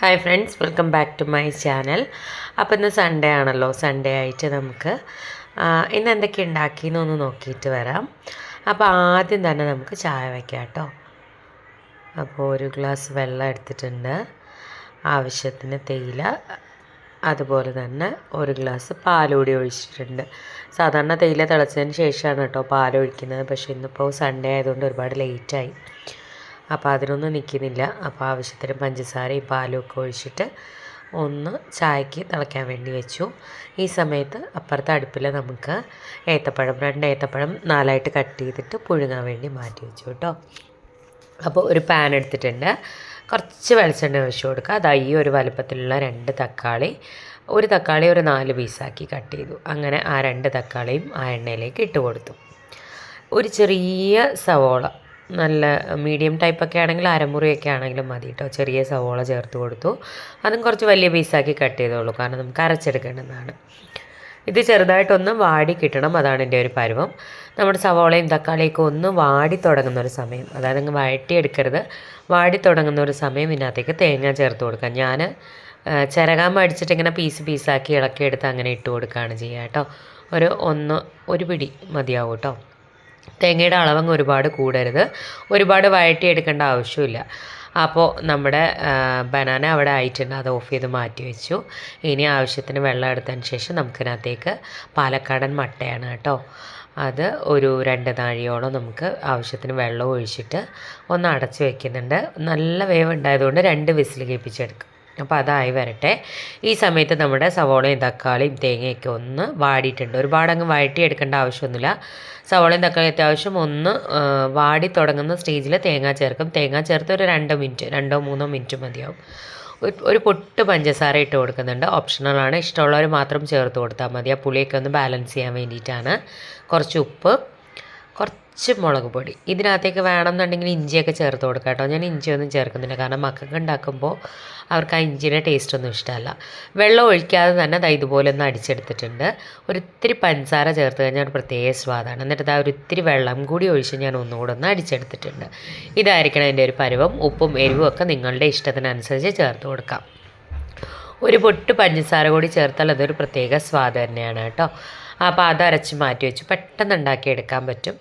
Hi friends welcome back to my channel അപ്പോൾ ഇന്ന് Sunday ആണല്ലോ. സൺഡേ ആയിട്ട് നമുക്ക് ഇന്ന് എന്തൊക്കെ ഉണ്ടാക്കിയെന്ന് ഒന്ന് നോക്കിയിട്ട് വരാം. അപ്പോൾ ആദ്യം തന്നെ നമുക്ക് ചായ വയ്ക്കാം കേട്ടോ. അപ്പോൾ ഒരു ഗ്ലാസ് വെള്ളം എടുത്തിട്ടുണ്ട്. ആവശ്യത്തിന് തേയില അതുപോലെ തന്നെ ഒരു ഗ്ലാസ് പാലുകൂടി ഒഴിച്ചിട്ടുണ്ട്. സാധാരണ തേയില തിളച്ചതിന് ശേഷമാണ് കേട്ടോ പാൽ ഒഴിക്കുന്നത്. പക്ഷേ ഇന്നിപ്പോൾ സൺഡേ ആയതുകൊണ്ട് ഒരുപാട് ലേറ്റായി അപ്പോൾ അതിനൊന്നും നിൽക്കുന്നില്ല അപ്പോൾ ആവശ്യത്തിന് പഞ്ചസാരയും പാലും ഒക്കെ ഒഴിച്ചിട്ട് ഒന്ന് ചായക്ക് തിളയ്ക്കാൻ വേണ്ടി വെച്ചു. ഈ സമയത്ത് അപ്പുറത്തെ അടുപ്പിൽ നമുക്ക് ഏത്തപ്പഴം രണ്ട് ഏത്തപ്പഴം നാലായിട്ട് കട്ട് ചെയ്തിട്ട് പുഴുങ്ങാൻ വേണ്ടി മാറ്റി വെച്ചു കേട്ടോ. അപ്പോൾ ഒരു പാൻ എടുത്തിട്ടുണ്ട്. കുറച്ച് വെളിച്ചെണ്ണ ഒഴിച്ചു കൊടുക്കുക. അതാ ഈ ഒരു വലുപ്പത്തിലുള്ള രണ്ട് തക്കാളി. ഒരു തക്കാളി ഒരു നാല് പീസാക്കി കട്ട് ചെയ്തു. അങ്ങനെ ആ രണ്ട് തക്കാളിയും ആ എണ്ണയിലേക്ക് ഇട്ട് കൊടുത്തു. ഒരു ചെറിയ സവോള നല്ല മീഡിയം ടൈപ്പൊക്കെ ആണെങ്കിൽ അരമുറിയൊക്കെ ആണെങ്കിലും മതി കേട്ടോ ചെറിയ സവോള ചേർത്ത് കൊടുത്തു. അതും കുറച്ച് വലിയ പീസാക്കി കട്ട് ചെയ്തോളൂ. കാരണം നമുക്ക് അരച്ചെടുക്കേണ്ടതാണ്. ഇത് ചെറുതായിട്ടൊന്ന് വാടി കിട്ടണം. അതാണ് എന്റെ ഒരു പരുവം. നമ്മുടെ സവോളയും തക്കാളിയൊക്കെ ഒന്ന് വാടി തുടങ്ങുന്ന ഒരു സമയം. അതായത് അങ്ങ് വഴറ്റിയെടുക്കരുത്. വാടി തുടങ്ങുന്ന ഒരു സമയം ഇതിനകത്തേക്ക് തേങ്ങ ചേർത്ത് കൊടുക്കാം ഞാൻ ചിരകാൻ മടിച്ചിട്ട് ഇങ്ങനെ പീസ് പീസാക്കി ഇളക്കിയെടുത്ത് അങ്ങനെ ഇട്ട് കൊടുക്കുകയാണ് ചെയ്യുക കേട്ടോ ഒരു ഒന്ന് ഒരു പിടി മതിയാവും കേട്ടോ തേങ്ങയുടെ അളവങ്ങ് ഒരുപാട് കൂടരുത്. ഒരുപാട് വഴറ്റിയെടുക്കേണ്ട ആവശ്യമില്ല. അപ്പോൾ നമ്മുടെ ബനാന അവിടെ ആയിട്ടുണ്ട് അത് ഓഫ് ചെയ്ത് മാറ്റി വെച്ചു. ഇനി ആവശ്യത്തിന് വെള്ളം എടുത്തതിന് ശേഷം നമുക്കിതിനകത്തേക്ക് പാലക്കാടൻ മട്ടയാണ് കേട്ടോ. അത് ഒരു രണ്ട് നാഴിയോളം നമുക്ക് ആവശ്യത്തിന് വെള്ളം ഒഴിച്ചിട്ട് ഒന്ന് അടച്ച് വെക്കുന്നുണ്ട്. നല്ല വേവ് ഉണ്ടായതുകൊണ്ട് രണ്ട് വിസിൽ കേൾപ്പിച്ചെടുക്കും. അപ്പോൾ അതായി വരട്ടെ. ഈ സമയത്ത് നമ്മുടെ സവോളയും തക്കാളിയും തേങ്ങയൊക്കെ ഒന്ന് വാടിയിട്ടുണ്ട്. ഒരുപാട് അങ്ങ് വഴറ്റിയെടുക്കേണ്ട ആവശ്യമൊന്നുമില്ല. സവോളയും തക്കാളി അത്യാവശ്യം ഒന്ന് വാടി തുടങ്ങുന്ന സ്റ്റേജിൽ തേങ്ങ ചേർക്കും. തേങ്ങ ചേർത്ത് ഒരു രണ്ട് മിനിറ്റ് രണ്ടോ മൂന്നോ മിനിറ്റ് മതിയാവും. ഒരു- പൊട്ട് പഞ്ചസാര ഇട്ട് കൊടുക്കുന്നുണ്ട്. ഓപ്ഷണലാണ് ഇഷ്ടമുള്ളവർ മാത്രം ചേർത്ത് കൊടുത്താൽ മതി. ആ പുളിയൊക്കെ ഒന്ന് ബാലൻസ് ചെയ്യാൻ വേണ്ടിയിട്ടാണ്. കുറച്ച് ഉപ്പ് കുറച്ച് മുളക് പൊടി. ഇതിനകത്തേക്ക് വേണമെന്നുണ്ടെങ്കിൽ ഇഞ്ചിയൊക്കെ ചേർത്ത് കൊടുക്കാം കേട്ടോ. ഞാൻ ഇഞ്ചിയൊന്നും ചേർക്കുന്നില്ല. കാരണം മക്കൾക്ക് ഉണ്ടാക്കുമ്പോൾ അവർക്ക് ആ ഇഞ്ചിയുടെ ടേസ്റ്റ് ഒന്നും ഇഷ്ടമല്ല. വെള്ളം ഒഴിക്കാതെ തന്നെ അത് ഇതുപോലെ ഒന്ന് അടിച്ചെടുത്തിട്ടുണ്ട്. ഒരിത്തിരി പഞ്ചസാര ചേർത്ത് കഴിഞ്ഞാൽ ഒരു പ്രത്യേക സ്വാദാണ്. എന്നിട്ട് ആ ഒരിത്തിരി വെള്ളം കൂടി ഒഴിച്ച് ഞാൻ ഒന്നുകൂടെ ഒന്ന് അടിച്ചെടുത്തിട്ടുണ്ട്. ഇതായിരിക്കണം എന്റെ ഒരു പരുവം. ഉപ്പും എരിവും ഒക്കെ നിങ്ങളുടെ ഇഷ്ടത്തിനനുസരിച്ച് ചേർത്ത് കൊടുക്കാം. ഒരു പൊട്ട് പഞ്ചസാര കൂടി ചേർത്താൽ അതൊരു പ്രത്യേക സ്വാദ് തന്നെയാണ് കേട്ടോ. അപ്പോൾ അത് അരച്ച് മാറ്റി വെച്ച്. പെട്ടെന്ന് ഉണ്ടാക്കിയെടുക്കാൻ പറ്റും.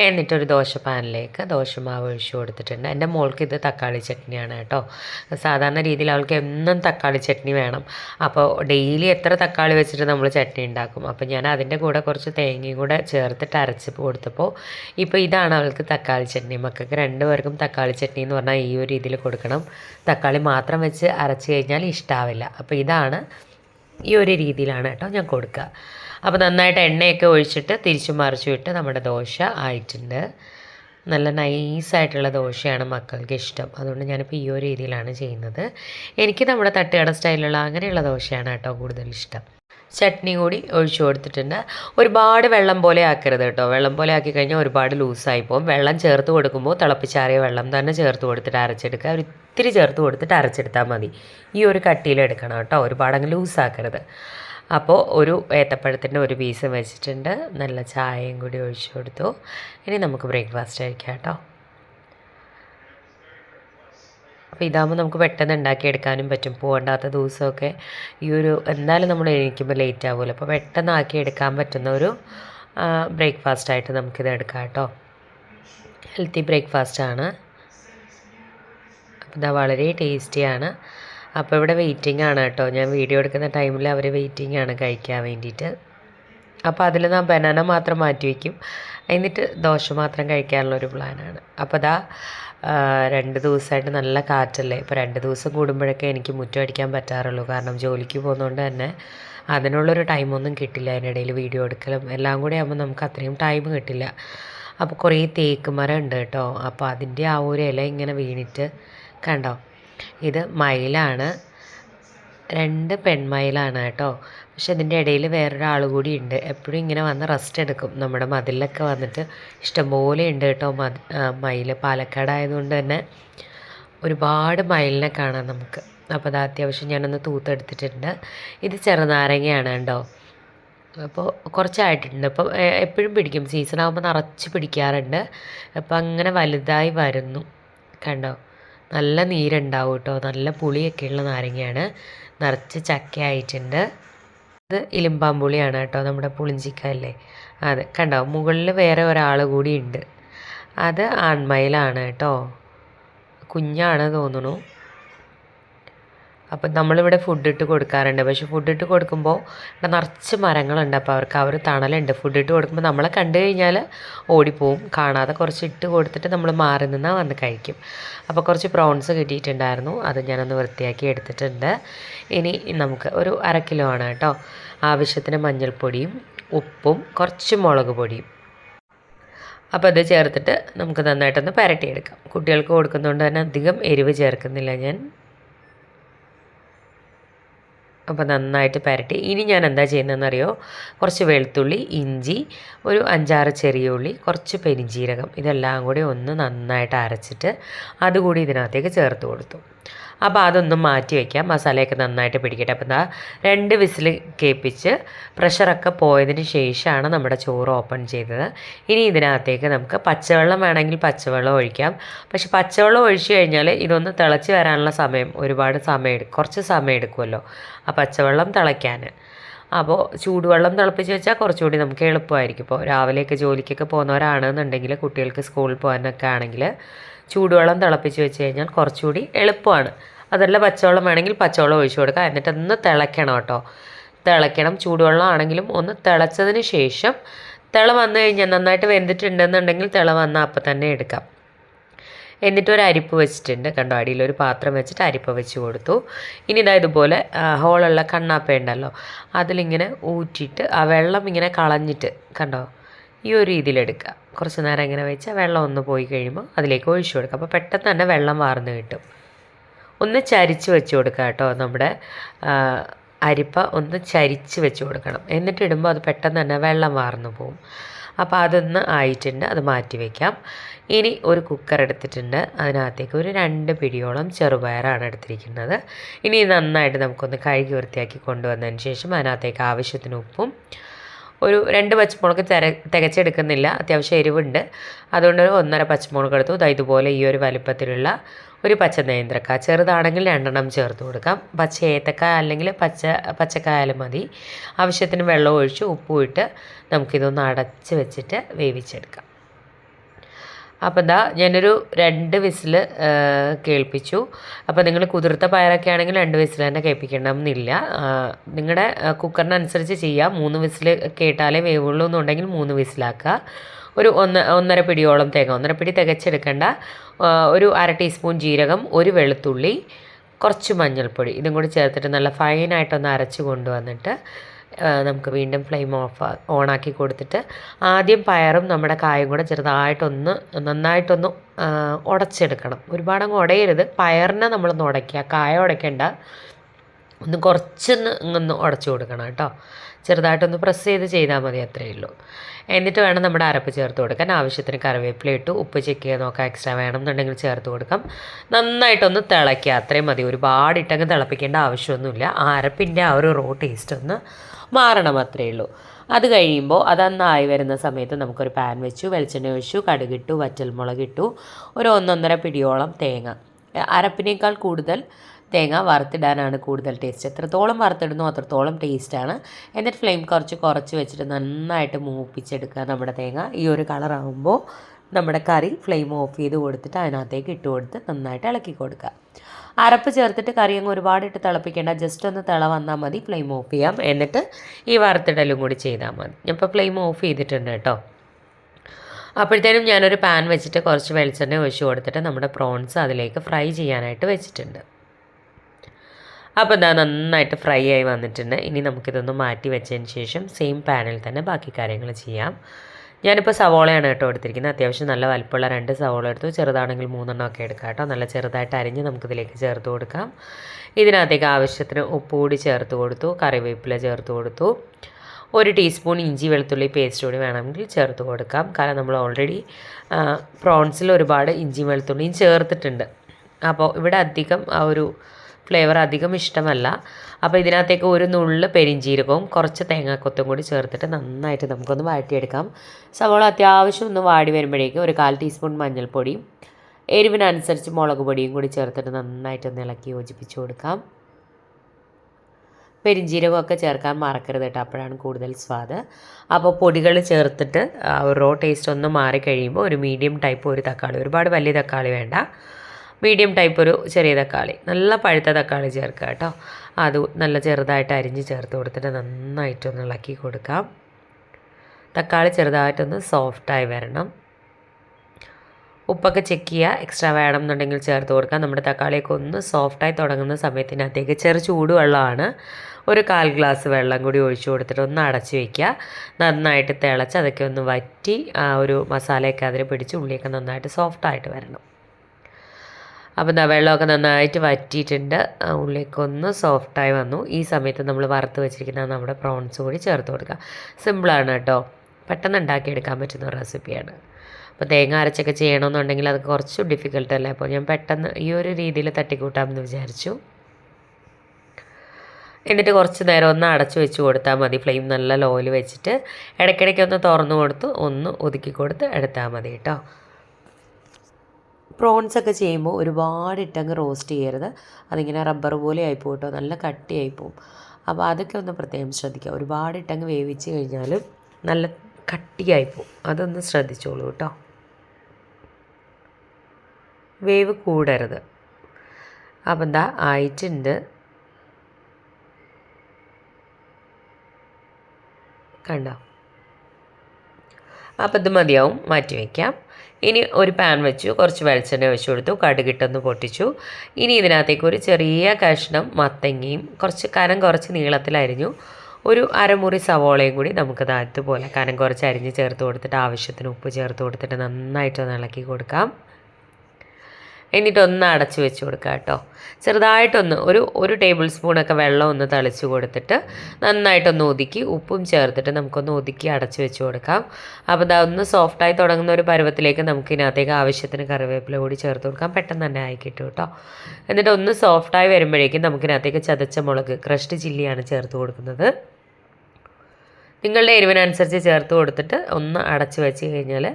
എന്നിട്ടൊരു ദോശ പാനിലേക്ക് ദോശമാവ് ഒഴിച്ചു കൊടുത്തിട്ടുണ്ട്. എന്റെ മോൾക്ക് ഇത് തക്കാളി ചട്നിയാണ് കേട്ടോ. സാധാരണ രീതിയിൽ അവൾക്ക് എന്നും തക്കാളി ചട്നി വേണം. അപ്പോൾ ഡെയിലി എത്ര തക്കാളി വെച്ചിട്ട് നമ്മൾ ചട്നി ഉണ്ടാക്കും? അപ്പോൾ ഞാൻ അതിന്റെ കൂടെ കുറച്ച് തേങ്ങയും കൂടെ ചേർത്തിട്ട് അരച്ച് കൊടുത്തപ്പോൾ ഇപ്പോൾ ഇതാണ് അവൾക്ക് തക്കാളി ചട്നി. മക്കൾക്ക് രണ്ടുപേർക്കും തക്കാളി ചട്നി എന്ന് പറഞ്ഞാൽ ഈ ഒരു രീതിയിൽ കൊടുക്കണം. തക്കാളി മാത്രം വെച്ച് അരച്ച് കഴിഞ്ഞാൽ ഇഷ്ടാവില്ല. അപ്പോൾ ഇതാണ് ഈ ഒരു രീതിയിലാണ് കേട്ടോ ഞാൻ കൊടുക്കുക. അപ്പോൾ നന്നായിട്ട് എണ്ണയൊക്കെ ഒഴിച്ചിട്ട് തിരിച്ചു മറിച്ചു വിട്ട് നമ്മുടെ ദോശ ആയിട്ടുണ്ട്. നല്ല നൈസായിട്ടുള്ള ദോശയാണ് മക്കൾക്ക് ഇഷ്ടം. അതുകൊണ്ട് ഞാനിപ്പോൾ ഈ ഒരു രീതിയിലാണ് ചെയ്യുന്നത്. എനിക്ക് നമ്മുടെ തട്ടുകട സ്റ്റൈലുള്ള അങ്ങനെയുള്ള ദോശയാണ് കേട്ടോ കൂടുതൽ ഇഷ്ടം. ചട്നി കൂടി ഒഴിച്ചു കൊടുത്തിട്ടുണ്ട്. ഒരുപാട് വെള്ളം പോലെ ആക്കരുത് കേട്ടോ. വെള്ളം പോലെ ആക്കി കഴിഞ്ഞാൽ ഒരുപാട് ലൂസായി പോകും. വെള്ളം ചേർത്ത് കൊടുക്കുമ്പോൾ തിളപ്പിച്ചാറിയ വെള്ളം തന്നെ ചേർത്ത് കൊടുത്തിട്ട് അരച്ചെടുക്കുക. ഒരു ഇത്തിരി ചേർത്ത് കൊടുത്തിട്ട് അരച്ചെടുത്താൽ മതി. ഈ ഒരു കട്ടിയിൽ എടുക്കണം കേട്ടോ. ഒരുപാട് അങ്ങ് ലൂസാക്കരുത്. അപ്പോൾ ഒരു ഏത്തപ്പഴത്തിന്റെ ഒരു പീസ് വെച്ചിട്ടുണ്ട്. നല്ല ചായയും കൂടി ഒഴിച്ചു കൊടുത്തു. ഇനി നമുക്ക് ബ്രേക്ക്ഫാസ്റ്റ് കഴിക്കാം കേട്ടോ. അപ്പോൾ ഇതാകുമ്പോൾ നമുക്ക് പെട്ടെന്ന് ഉണ്ടാക്കിയെടുക്കാനും പറ്റും. പോകണ്ടാത്ത ദിവസമൊക്കെ ഈ ഒരു എന്തായാലും നമ്മൾ എണീക്കുമ്പോൾ ലേറ്റ് ആകുമല്ലോ അപ്പോൾ പെട്ടെന്ന് ആക്കിയെടുക്കാൻ പറ്റുന്ന ഒരു ബ്രേക്ക്ഫാസ്റ്റായിട്ട് നമുക്കിത് എടുക്കാം കേട്ടോ. ഹെൽത്തി ബ്രേക്ക്ഫാസ്റ്റാണ് അപ്പോൾ ഇതാ വളരെ ടേസ്റ്റിയാണ് അപ്പോൾ ഇവിടെ വെയിറ്റിംഗ് ആണ് കേട്ടോ. ഞാൻ വീഡിയോ എടുക്കുന്ന ടൈമിൽ അവർ വെയിറ്റിംഗ് ആണ് കഴിക്കാൻ വേണ്ടിയിട്ട്. അപ്പോൾ അതിൽ ഞാൻ ബനാന മാത്രം മാറ്റി വയ്ക്കും എന്നിട്ട് ദോശ മാത്രം കഴിക്കാനുള്ള ഒരു പ്ലാനാണ് അപ്പോൾ അതാ രണ്ട് ദിവസമായിട്ട് നല്ല കാറ്റല്ലേ? ഇപ്പോൾ രണ്ട് ദിവസം കൂടുമ്പോഴൊക്കെ എനിക്ക് മുറ്റം അടിക്കാൻ പറ്റാറുള്ളൂ. കാരണം ജോലിക്ക് പോകുന്നതുകൊണ്ട് തന്നെ അതിനുള്ളൊരു ടൈമൊന്നും കിട്ടില്ല അതിനിടയിൽ വീഡിയോ എടുക്കലും. എല്ലാം കൂടി ആകുമ്പോൾ നമുക്ക് അത്രയും ടൈം കിട്ടില്ല. അപ്പോൾ കുറേ തേക്ക് മരം ഉണ്ട് കേട്ടോ. അപ്പോൾ അതിന്റെ ആ ഒരു ഇല ഇങ്ങനെ വീണിട്ട് കണ്ടോ? ഇത് മയിലാണ്. രണ്ട് പെൺമയിലാണ് കേട്ടോ. പക്ഷെ ഇതിന്റെ ഇടയിൽ വേറൊരാൾ കൂടി ഉണ്ട്. എപ്പോഴും ഇങ്ങനെ വന്ന് റെസ്റ്റ് എടുക്കും. നമ്മുടെ മതിലൊക്കെ വന്നിട്ട് ഇഷ്ടംപോലെ ഉണ്ട് കേട്ടോ. മതി മയിൽ പാലക്കാട് ആയതുകൊണ്ട് തന്നെ ഒരുപാട് മയിലിനെ കാണാം നമുക്ക്. അപ്പോൾ അത് അത്യാവശ്യം ഞാനൊന്ന് തൂത്തെടുത്തിട്ടുണ്ട്. ഇത് ചെറുനാരങ്ങയാണ് കേട്ടോ. അപ്പോൾ കുറച്ചായിട്ടുണ്ട്. അപ്പോൾ എപ്പോഴും പിടിക്കും. സീസൺ ആകുമ്പോൾ നിറച്ച് പിടിക്കാറുണ്ട്. അപ്പോൾ അങ്ങനെ വലുതായി വരുന്നു. കണ്ടോ? നല്ല നീരുണ്ടാവും കേട്ടോ നല്ല പുളിയൊക്കെയുള്ള നാരങ്ങയാണ്. നിറച്ച് ചക്ക ആയിട്ടുണ്ട് ഇത് ഇലിമ്പാമ്പുളിയാണ് കേട്ടോ നമ്മുടെ പുളിഞ്ചിക്കല്ലേ. അതെ കണ്ടോ? മുകളിൽ വേറെ ഒരാൾ കൂടിയുണ്ട് അത് ആൺമയിലാണ് കേട്ടോ കുഞ്ഞാണ് തോന്നുന്നു. അപ്പം നമ്മളിവിടെ ഫുഡ് ഇട്ട് കൊടുക്കാറുണ്ട്. പക്ഷെ ഫുഡ് ഇട്ട് കൊടുക്കുമ്പോൾ ഇവിടെ നിറച്ച് മരങ്ങളുണ്ട്. അപ്പോൾ അവർക്ക് അവർ തണലുണ്ട്. ഫുഡ് ഇട്ട് കൊടുക്കുമ്പോൾ നമ്മളെ കണ്ടു കഴിഞ്ഞാൽ ഓടിപ്പോവും. കാണാതെ കുറച്ച് ഇട്ട് കൊടുത്തിട്ട് നമ്മൾ മാറി നിന്നാൽ വന്ന് കഴിക്കും. അപ്പോൾ കുറച്ച് പ്രോൺസ് കിട്ടിയിട്ടുണ്ടായിരുന്നു. അത് ഞാനൊന്ന് വൃത്തിയാക്കി എടുത്തിട്ടുണ്ട്. ഇനി നമുക്ക് ഒരു അര കിലോ ആണ് കേട്ടോ. ആവശ്യത്തിന് മഞ്ഞൾപ്പൊടിയും ഉപ്പും കുറച്ച് മുളക് പൊടിയും. അപ്പോൾ അത് ചേർത്തിട്ട് നമുക്ക് നന്നായിട്ടൊന്ന് പരട്ടിയെടുക്കാം. കുട്ടികൾക്ക് കൊടുക്കുന്നതുകൊണ്ട് തന്നെ അധികം എരിവ് ചേർക്കുന്നില്ല ഞാൻ. അപ്പോൾ നന്നായിട്ട് പരട്ടി. ഇനി ഞാൻ എന്താ ചെയ്യുന്നതെന്നറിയോ? കുറച്ച് വെളുത്തുള്ളി ഇഞ്ചി ഒരു അഞ്ചാറ് ചെറിയ ഉള്ളി കുറച്ച് പെരിഞ്ജീരകം ഇതെല്ലാം കൂടി ഒന്ന് നന്നായിട്ട് അരച്ചിട്ട് അതുകൂടി ഇതിനകത്തേക്ക് ചേർത്ത് കൊടുത്തു. അപ്പോൾ അതൊന്നും മാറ്റി വയ്ക്കാം മസാലയൊക്കെ നന്നായിട്ട് പിടിക്കട്ടെ. അപ്പോൾ എന്താ രണ്ട് വിസിൽ കേൾപ്പിച്ച് പ്രഷറൊക്കെ പോയതിന് ശേഷമാണ് നമ്മുടെ ചോറ് ഓപ്പൺ ചെയ്തത്. ഇനി ഇതിനകത്തേക്ക് നമുക്ക് പച്ചവെള്ളം വേണമെങ്കിൽ പച്ചവെള്ളം ഒഴിക്കാം. പക്ഷെ പച്ചവെള്ളം ഒഴിച്ചു കഴിഞ്ഞാൽ ഇതൊന്ന് തിളച്ച് വരാനുള്ള സമയം ഒരുപാട് സമയം കുറച്ച് സമയം എടുക്കുമല്ലോ ആ പച്ചവെള്ളം തിളയ്ക്കാൻ അപ്പോൾ ചൂടുവെള്ളം തിളപ്പിച്ച് വെച്ചാൽ കുറച്ചുകൂടി നമുക്ക് എളുപ്പമായിരിക്കും. ഇപ്പോൾ രാവിലെയൊക്കെ ജോലിക്കൊക്കെ പോകുന്നവരാണെന്നുണ്ടെങ്കിൽ കുട്ടികൾക്ക് സ്കൂളിൽ പോകാനൊക്കെ ആണെങ്കിൽ ചൂടുവെള്ളം തിളപ്പിച്ച് വെച്ച് കഴിഞ്ഞാൽ കുറച്ചുകൂടി എളുപ്പമാണ്. അതല്ല പച്ചവെള്ളം വേണമെങ്കിൽ പച്ചവെള്ളം ഒഴിച്ചു കൊടുക്കുക എന്നിട്ട് ഒന്ന് തിളയ്ക്കണം കേട്ടോ. തിളയ്ക്കണം. ചൂടുവെള്ളം ആണെങ്കിലും ഒന്ന് തിളച്ചതിന് ശേഷം തിള വന്നു കഴിഞ്ഞാൽ നന്നായിട്ട് വെന്തിട്ടുണ്ടെന്നുണ്ടെങ്കിൽ തിള വന്നാൽ അപ്പം തന്നെ എടുക്കാം. എന്നിട്ട് ഒരു അരിപ്പ് വെച്ചിട്ടുണ്ട്. കണ്ടോ? അടിയിൽ ഒരു പാത്രം വെച്ചിട്ട് അരിപ്പ് വെച്ച് കൊടുത്തു. ഇനി ഇതാ ഇതുപോലെ ഹോളുള്ള കണ്ണാപ്പ ഉണ്ടല്ലോ. അതിലിങ്ങനെ ഊറ്റിയിട്ട് ആ വെള്ളം ഇങ്ങനെ കളഞ്ഞിട്ട് കണ്ടോ? ഈ ഒരു രീതിയിലെടുക്കുക. കുറച്ച് നേരം ഇങ്ങനെ വെച്ചാൽ വെള്ളം ഒന്ന് പോയി കഴിയുമ്പോൾ അതിലേക്ക് ഒഴിച്ചു കൊടുക്കുക. അപ്പോൾ പെട്ടെന്ന് തന്നെ വെള്ളം വാർന്ന് കിട്ടും. ഒന്ന് ചരിച്ച് വെച്ച് കൊടുക്കുക കേട്ടോ നമ്മുടെ അരിപ്പ ഒന്ന് ചരിച്ച് വെച്ച് കൊടുക്കണം. എന്നിട്ട് ഇടുമ്പോൾ അത് പെട്ടെന്ന് തന്നെ വെള്ളം വാർന്നു പോകും അപ്പോൾ അതൊന്ന് ആയിട്ടുണ്ട് അത് മാറ്റി വയ്ക്കാം ഇനി ഒരു കുക്കർ എടുത്തിട്ടുണ്ട്. അതിനകത്തേക്ക് ഒരു രണ്ട് പിടിയോളം ചെറുപയറാണ് എടുത്തിരിക്കുന്നത്. ഇനി നന്നായിട്ട് നമുക്കൊന്ന് കഴുകി വൃത്തിയാക്കി കൊണ്ടുവന്നതിന് ശേഷം അതിനകത്തേക്ക് ആവശ്യത്തിന് ഉപ്പും ഒരു രണ്ട് പച്ചമുളക് തിര തികച്ചെടുക്കുന്നില്ല. അത്യാവശ്യം എരിവുണ്ട്. അതുകൊണ്ട് ഒരു ഒന്നര പച്ചമുളക് എടുത്തു. ഇതുപോലെ ഈ ഒരു വലിപ്പത്തിലുള്ള ഒരു പച്ച നേന്ത്രക്ക ചെറുതാണെങ്കിൽ രണ്ടെണ്ണം ചേർത്ത് കൊടുക്കാം. പച്ച ഏത്തക്ക അല്ലെങ്കിൽ പച്ച പച്ചക്കായാലും മതി. ആവശ്യത്തിന് വെള്ളം ഒഴിച്ച് ഉപ്പും ഇട്ട് നമുക്കിതൊന്ന് അടച്ച് വെച്ചിട്ട് വേവിച്ചെടുക്കാം. അപ്പോൾ എന്താ ഞാനൊരു രണ്ട് വിസിൽ കേൾപ്പിച്ചു. അപ്പോൾ നിങ്ങൾ കുതിർത്ത പയറൊക്കെ ആണെങ്കിൽ രണ്ട് വിസിൽ തന്നെ കേൾപ്പിക്കണം എന്നില്ല. നിങ്ങളുടെ കുക്കറിനനുസരിച്ച് ചെയ്യാം. മൂന്ന് വിസിൽ കേട്ടാലേ വേവുള്ളൂ എന്നുണ്ടെങ്കിൽ മൂന്ന് വിസിലാക്കുക. ഒരു ഒന്ന് ഒന്നര പിടിയോളം തേങ്ങ ഒന്നര പിടി തികച്ചെടുക്കേണ്ട. ഒരു അര ടീസ്പൂൺ ജീരകം ഒരു വെളുത്തുള്ളി കുറച്ച് മഞ്ഞൾപ്പൊടി. ഇതും കൂടി ചേർത്തിട്ട് നല്ല ഫൈനായിട്ടൊന്ന് അരച്ച് കൊണ്ടുവന്നിട്ട് നമുക്ക് വീണ്ടും ഫ്ലെയിം ഓഫ് ഓണാക്കി കൊടുത്തിട്ട് ആദ്യം പയറും നമ്മുടെ കായും കൂടെ ചെറുതായിട്ടൊന്ന് നന്നായിട്ടൊന്ന് ഉടച്ചെടുക്കണം. ഒരുപാടങ്ങ് ഉടയരുത്. പയറിനെ നമ്മളൊന്ന് ഉടയ്ക്കുക കായ ഉടയ്ക്കേണ്ട. ഒന്ന് കുറച്ചൊന്ന് ഒന്ന് ഉടച്ചു കൊടുക്കണം കേട്ടോ. ചെറുതായിട്ടൊന്ന് പ്രസ് ചെയ്ത് ചെയ്താൽ മതി അത്രയേ ഉള്ളൂ. എന്നിട്ട് വേണം നമ്മുടെ അരപ്പ് ചേർത്ത് കൊടുക്കാൻ. ആവശ്യത്തിന് കറിവേപ്പില ഇട്ട് ഉപ്പ് ചെക്ക് ചെയ്ത് നോക്കാം എക്സ്ട്രാ വേണമെന്നുണ്ടെങ്കിൽ ചേർത്ത് കൊടുക്കാം. നന്നായിട്ടൊന്ന് തിളയ്ക്കുക. അത്രയും മതി. ഒരുപാട് ഇട്ടങ്ങ് തിളപ്പിക്കേണ്ട ആവശ്യമൊന്നുമില്ല. ആ അരപ്പിന്റെ ആ ഒരു റോ ടേസ്റ്റ് ഒന്ന് മാറണം അത്രയേ ഉള്ളൂ. അത് കഴിയുമ്പോൾ അതന്നായി വരുന്ന സമയത്ത് നമുക്കൊരു പാൻ വെച്ചു വെളിച്ചെണ്ണ ഒഴിച്ചു കടുകിട്ടു വറ്റൽമുളക് ഇട്ടു. ഒരു ഒന്നൊന്നര പിടിയോളം തേങ്ങ. അരപ്പിനേക്കാൾ കൂടുതൽ തേങ്ങ വറുത്തിടാനാണ് കൂടുതൽ ടേസ്റ്റ് എത്രത്തോളം വറുത്തിടുന്നു അത്രത്തോളം ടേസ്റ്റാണ് എന്നിട്ട് ഫ്ലെയിം കുറച്ച് കുറച്ച് വെച്ചിട്ട് നന്നായിട്ട് മൂപ്പിച്ചെടുക്കുക നമ്മുടെ തേങ്ങ. ഈ ഒരു കളറാകുമ്പോൾ നമ്മുടെ കറി ഫ്ലെയിം ഓഫ് ചെയ്ത് കൊടുത്തിട്ട് അതിനകത്തേക്ക് ഇട്ട് കൊടുത്ത് നന്നായിട്ട് ഇളക്കി കൊടുക്കുക. അരപ്പ് ചേർത്തിട്ട് കറി അങ്ങ് ഒരുപാട് ഇട്ട് തിളപ്പിക്കേണ്ട. ജസ്റ്റ് ഒന്ന് തിള വന്നാൽ മതി ഫ്ലെയിം ഓഫ് ചെയ്യാം. എന്നിട്ട് ഈ വറുത്തിടലും കൂടി ചെയ്താൽ മതി. ഇപ്പോൾ ഫ്ലെയിം ഓഫ് ചെയ്തിട്ടുണ്ട് കേട്ടോ. അപ്പോഴത്തേനും ഞാനൊരു പാൻ വെച്ചിട്ട് കുറച്ച് വെളിച്ചെണ്ണ ഒഴിച്ച് കൊടുത്തിട്ട് നമ്മുടെ പ്രോൺസ് അതിലേക്ക് ഫ്രൈ ചെയ്യാനായിട്ട് വെച്ചിട്ടുണ്ട്. അപ്പോൾ ഇതാ നന്നായിട്ട് ഫ്രൈ ആയി വന്നിട്ടുണ്ട്. ഇനി നമുക്കിതൊന്ന് മാറ്റി വെച്ചതിന് ശേഷം സെയിം പാനിൽ തന്നെ ബാക്കി കാര്യങ്ങൾ ചെയ്യാം. ഞാനിപ്പോൾ സവോളയാണ് കേട്ടോ എടുത്തിരിക്കുന്നത്. അത്യാവശ്യം നല്ല വലുപ്പമുള്ള രണ്ട് സവോള എടുത്തു. ചെറുതാണെങ്കിൽ മൂന്നെണ്ണം ഒക്കെ എടുക്കാം കേട്ടോ. നല്ല ചെറുതായിട്ട് അരിഞ്ഞ് നമുക്കിതിലേക്ക് ചേർത്ത് കൊടുക്കാം. ഇതിനകത്തേക്ക് ആവശ്യത്തിന് ഉപ്പ് കൂടി ചേർത്ത് കൊടുത്തു. കറിവേപ്പില ചേർത്ത് കൊടുത്തു. ഒരു ടീസ്പൂൺ ഇഞ്ചി വെളുത്തുള്ളി പേസ്റ്റ് കൂടി വേണമെങ്കിൽ ചേർത്ത് കൊടുക്കാം. കാരണം നമ്മൾ ഓൾറെഡി പ്രോൺസിൽ ഒരുപാട് ഇഞ്ചി വെളുത്തുള്ളിയും ചേർത്തിട്ടുണ്ട്. അപ്പോൾ ഇവിടെ അധികം ആ ഒരു ഫ്ലേവർ അധികം ഇഷ്ടമല്ല. അപ്പോൾ ഇതിനകത്തേക്ക് ഒരു നുള്ള് പെരിഞ്ചീരകവും കുറച്ച് തേങ്ങാക്കൊത്തും കൂടി ചേർത്തിട്ട് നന്നായിട്ട് നമുക്കൊന്ന് വഴറ്റിയെടുക്കാം. സവോള അത്യാവശ്യം ഒന്ന് വാടി വരുമ്പോഴേക്കും ഒരു കാൽ ടീസ്പൂൺ മഞ്ഞൾപ്പൊടിയും എരിവിനനുസരിച്ച് മുളക് പൊടിയും കൂടി ചേർത്തിട്ട് നന്നായിട്ടൊന്ന് ഇളക്കി യോജിപ്പിച്ച് കൊടുക്കാം. പെരിഞ്ജീരകമൊക്കെ ചേർക്കാൻ മറക്കരുത് കേട്ടോ. അപ്പോഴാണ് കൂടുതൽ സ്വാദ്. അപ്പോൾ പൊടികൾ ചേർത്തിട്ട് റോ ടേസ്റ്റ് ഒന്ന് മാറിക്കഴിയുമ്പോൾ ഒരു മീഡിയം ടൈപ്പ് ഒരു തക്കാളി. ഒരുപാട് വലിയ തക്കാളി വേണ്ട. മീഡിയം ടൈപ്പ് ഒരു ചെറിയ തക്കാളി. നല്ല പഴുത്ത തക്കാളി ചേർക്കുക കേട്ടോ. അത് നല്ല ചെറുതായിട്ട് അരിഞ്ഞ് ചേർത്ത് കൊടുത്തിട്ട് നന്നായിട്ടൊന്ന് ഇളക്കി കൊടുക്കാം. തക്കാളി ചെറുതായിട്ടൊന്ന് സോഫ്റ്റായി വരണം. ഉപ്പൊക്കെ ചെക്ക് ചെയ്യുക എക്സ്ട്രാ വേണം എന്നുണ്ടെങ്കിൽ ചേർത്ത് കൊടുക്കാം. നമ്മുടെ തക്കാളിയൊക്കെ ഒന്ന് സോഫ്റ്റായി തുടങ്ങുന്ന സമയത്തിനകത്തേക്ക് ചെറു ചൂടുവെള്ളമാണ്. ഒരു കാൽ ഗ്ലാസ് വെള്ളം കൂടി ഒഴിച്ചു കൊടുത്തിട്ട് ഒന്ന് അടച്ച് വയ്ക്കുക നന്നായിട്ട് തിളച്ച് അതൊക്കെ ഒന്ന് വറ്റി ആ ഒരു മസാലയൊക്കെ അതിൽ പിടിച്ച് ഉള്ളിയൊക്കെ നന്നായിട്ട് സോഫ്റ്റായിട്ട് വരണം. അപ്പോൾ എന്താ വെള്ളമൊക്കെ നന്നായിട്ട് വറ്റിയിട്ടുണ്ട്. ഒന്ന് സോഫ്റ്റായി വന്നു. ഈ സമയത്ത് നമ്മൾ വറുത്ത് വെച്ചിരിക്കുന്ന നമ്മുടെ പ്രോൺസ് കൂടി ചേർത്ത് കൊടുക്കുക. സിമ്പിളാണ് കേട്ടോ. പെട്ടെന്ന് ഉണ്ടാക്കിയെടുക്കാൻ പറ്റുന്ന റെസിപ്പിയാണ്. അപ്പോൾ തേങ്ങ അരച്ചൊക്കെ ചെയ്യണമെന്നുണ്ടെങ്കിൽ അത് കുറച്ച് ഡിഫിക്കൽട്ട് അല്ലേ? അപ്പോൾ ഞാൻ പെട്ടെന്ന് ഈ ഒരു രീതിയിൽ തട്ടിക്കൂട്ടാമെന്ന് വിചാരിച്ചു. എന്നിട്ട് കുറച്ച് നേരം ഒന്ന് അടച്ചു വെച്ച് കൊടുത്താൽ മതി. ഫ്ലെയിം നല്ല ലോയിൽ വെച്ചിട്ട് ഇടയ്ക്കിടയ്ക്ക് ഒന്ന് തുറന്നു കൊടുത്ത് ഒന്ന് ഒതുക്കി കൊടുത്ത് എടുത്താൽ മതി കേട്ടോ. പ്രോൺസ് ഒക്കെ ചെയ്യുമ്പോൾ ഒരുപാട് ഇട്ടങ്ങ് റോസ്റ്റ് ചെയ്യരുത്. അതിങ്ങനെ റബ്ബർ പോലെ ആയി കേട്ടോ നല്ല കട്ടിയായി പോകും അപ്പോൾ അതൊക്കെ ഒന്ന് പ്രത്യേകം ശ്രദ്ധിക്കുക. ഒരുപാട് ഇട്ടങ്ങ് വേവിച്ച് കഴിഞ്ഞാൽ നല്ല കട്ടിയായി പോകും അതൊന്ന് ശ്രദ്ധിച്ചോളൂ കേട്ടോ. വേവ് കൂടരുത്. അപ്പം എന്താ ആയിട്ടുണ്ട്. കണ്ടോ? അപ്പം ഇത് മതിയാവും. മാറ്റി വയ്ക്കാം. ഇനി ഒരു പാൻ വെച്ചു കുറച്ച് വെളിച്ചെണ്ണ ഒഴിച്ചു കൊടുത്തു കടുകിട്ടൊന്ന് പൊട്ടിച്ചു. ഇനി ഇതിനകത്തേക്ക് ഒരു ചെറിയ കഷ്ണം മത്തങ്ങയും കുറച്ച് കനം കുറച്ച് നീളത്തിലരിഞ്ഞു ഒരു അരമുറി സവോളയും കൂടി നമുക്ക് ഇതുപോലെ കനം കുറച്ച് അരിഞ്ഞ് ചേർത്ത് കൊടുത്തിട്ട് ആവശ്യത്തിന് ഉപ്പ് ചേർത്ത് കൊടുത്തിട്ട് നന്നായിട്ടൊന്ന് ഇളക്കി കൊടുക്കാം. എന്നിട്ട് ഒന്ന് അടച്ചു വെച്ച് കൊടുക്കുക കേട്ടോ. ചെറുതായിട്ടൊന്ന് ഒരു ഒരു ടേബിൾ സ്പൂണൊക്കെ വെള്ളം ഒന്ന് തളിച്ച് കൊടുത്തിട്ട് നന്നായിട്ടൊന്ന് ഒതുക്കി ഉപ്പും ചേർത്തിട്ട് നമുക്കൊന്ന് ഒതുക്കി അടച്ചു വെച്ച് കൊടുക്കാം. അപ്പോൾ ഇതാ ഒന്ന് സോഫ്റ്റായി തുടങ്ങുന്ന ഒരു പരുവത്തിലേക്ക് നമുക്ക് ഇതിനകത്തേക്ക് ആവശ്യത്തിന് കറിവേപ്പില കൂടി ചേർത്ത് കൊടുക്കാം. പെട്ടെന്ന് തന്നെ ആയി കിട്ടും കേട്ടോ. എന്നിട്ട് ഒന്ന് സോഫ്റ്റായി വരുമ്പോഴേക്കും നമുക്കിതിനകത്തേക്ക് ചതച്ച മുളക് ക്രഷ്ഡ് ചില്ലിയാണ് ചേർത്ത് കൊടുക്കുന്നത്. നിങ്ങളുടെ എരിവിനനുസരിച്ച് ചേർത്ത് കൊടുത്തിട്ട് ഒന്ന് അടച്ച് വെച്ച് കഴിഞ്ഞാൽ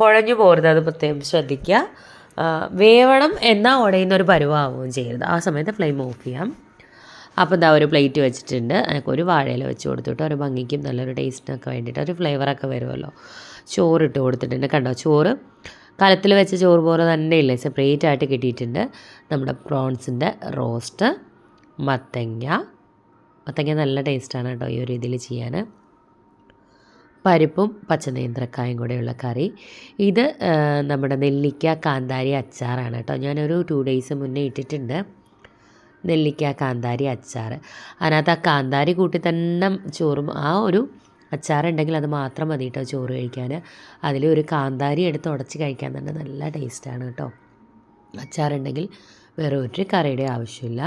കുഴഞ്ഞു പോരുത്. അത് പ്രത്യേകം ശ്രദ്ധിക്കുക. വേവണം എന്നാൽ ഉടയുന്ന ഒരു പരുവാവുകയും ചെയ്യരുത്. ആ സമയത്ത് ഫ്ലെയിം ഓഫ് ചെയ്യാം. അപ്പോൾ ഇതാ ഒരു പ്ലേറ്റ് വെച്ചിട്ടുണ്ട്. അതിനൊക്കെ ഒരു വാഴയില വെച്ച് കൊടുത്തിട്ട് ഒരു ഭംഗിക്കും നല്ലൊരു ടേസ്റ്റിനൊക്കെ വേണ്ടിയിട്ട് ഒരു ഫ്ലേവറൊക്കെ വരുമല്ലോ. ചോറ് ഇട്ട് കൊടുത്തിട്ടുണ്ട് കണ്ടോ? ചോറ് കലത്തിൽ വെച്ച ചോറ് പോലെ തന്നെ ഇല്ലേ? സെപ്പറേറ്റ് ആയിട്ട് കിട്ടിയിട്ടുണ്ട്. നമ്മുടെ പ്രോൺസിന്റെ റോസ്റ്റ് മത്തങ്ങ. മത്തങ്ങ നല്ല ടേസ്റ്റാണ് കേട്ടോ ഈ ഒരു രീതിയിൽ ചെയ്യാൻ. പരിപ്പും പച്ചനേന്ത്രക്കായും കൂടെയുള്ള കറി. ഇത് നമ്മുടെ നെല്ലിക്ക കാന്താരി അച്ചാറാണ് കേട്ടോ. ഞാനൊരു ടു ഡേയ്സ് മുന്നേ ഇട്ടിട്ടുണ്ട്. നെല്ലിക്ക കാന്താരി അച്ചാർ അതിനകത്ത് ആ കാന്താരി കൂട്ടി തന്നെ ചോറും ആ ഒരു അച്ചാറുണ്ടെങ്കിൽ അത് മാത്രം മതി കേട്ടോ ചോറ് കഴിക്കാൻ. അതിൽ ഒരു കാന്താരി എടുത്ത് ഉടച്ച് കഴിക്കാൻ തന്നെ നല്ല ടേസ്റ്റാണ് കേട്ടോ. അച്ചാറുണ്ടെങ്കിൽ വേറെ ഒരു കറിയുടെ ആവശ്യമില്ല.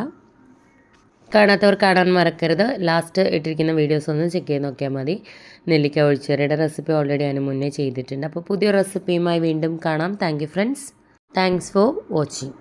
കാണാത്തവർ കാണാൻ മറക്കരുത്. ലാസ്റ്റ് ഇട്ടിരിക്കുന്ന വീഡിയോസ് ഒന്ന് ചെക്ക് ചെയ്ത് നോക്കിയാൽ മതി. നെല്ലിക്ക ഒഴിച്ചറിയുടെ റെസിപ്പി ഓൾറെഡി അതിന് മുന്നേ ചെയ്തിട്ടുണ്ട്. അപ്പോൾ പുതിയ റെസിപ്പിയുമായി വീണ്ടും കാണാം. Thank friends thanks for watching